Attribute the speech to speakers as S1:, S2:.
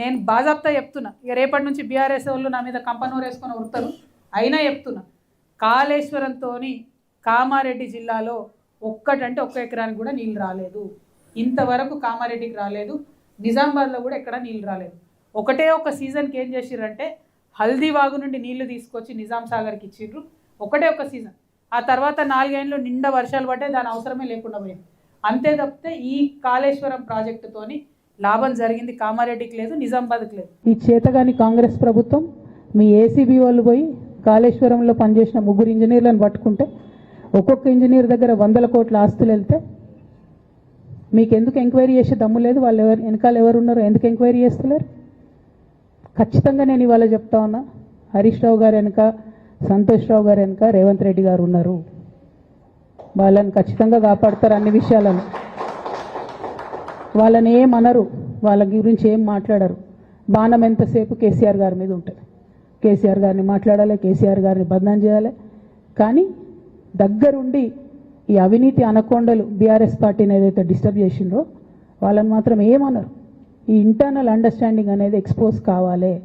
S1: నేను బాజాబ్తా చెప్తున్నా. ఇక రేపటి నుంచి బీఆర్ఎస్ వాళ్ళు నా మీద కంపనూరు వేసుకొని ఉడతారు అయినా చెప్తున్నా. కాళేశ్వరంతో కామారెడ్డి జిల్లాలో ఒక్కటంటే ఒక్క ఎకరానికి కూడా నీళ్ళు రాలేదు. ఇంతవరకు కామారెడ్డికి రాలేదు. నిజామాబాద్లో కూడా ఎక్కడ నీళ్ళు రాలేదు. ఒకటే ఒక సీజన్కి ఏం చేసిర్రంటే హల్దీవాగు నుండి నీళ్ళు తీసుకొచ్చి నిజాం సాగర్కి ఇచ్చిర్రు. ఒకటే ఒక సీజన్. ఆ తర్వాత నాలుగేళ్ళు నిండా వర్షాలు పడ్డాయి. దాని అవసరమే లేకుండా పోయింది. అంతే తప్పితే ఈ కాళేశ్వరం ప్రాజెక్టుతోని లాభం జరిగింది కామారెడ్డికి లేదు నిజామాబాద్కి లేదు.
S2: ఈ చేతగాని కాంగ్రెస్ ప్రభుత్వం మీ ఏసీబీ వాళ్ళు పోయి కాళేశ్వరంలో పనిచేసిన ముగ్గురు ఇంజనీర్లను పట్టుకుంటే ఒక్కొక్క ఇంజనీర్ దగ్గర వందల కోట్ల ఆస్తులు వెళ్తే మీకు ఎందుకు ఎంక్వైరీ చేసే దమ్ము లేదు? వాళ్ళు ఎవరు వెనకాల ఎవరున్నారో ఎందుకు ఎంక్వైరీ చేస్తలేరు? ఖచ్చితంగా నేను ఇవాళ చెప్తా ఉన్నా హరీష్ రావు గారు వెనక సంతోష్ రావు గారు వెనక రేవంత్ రెడ్డి గారు ఉన్నారు. వాళ్ళని ఖచ్చితంగా కాపాడతారు అన్ని విషయాలను వాళ్ళని ఏం అనరు. వాళ్ళ గురించి ఏం మాట్లాడరు. బాణం ఎంతసేపు కేసీఆర్ గారి మీద ఉంటుంది. కేసీఆర్ గారిని మాట్లాడాలి కేసీఆర్ గారిని బదనాం చేయాలి. కానీ దగ్గరుండి ఈ అవినీతి అనకొండలు బీఆర్ఎస్ పార్టీని ఏదైతే డిస్టర్బ్ చేసిండ్రో వాళ్ళని మాత్రం ఏమనరు ఈ ఇంటర్నల్ అండర్స్టాండింగ్ అనేది ఎక్స్పోజ్ కావాలి.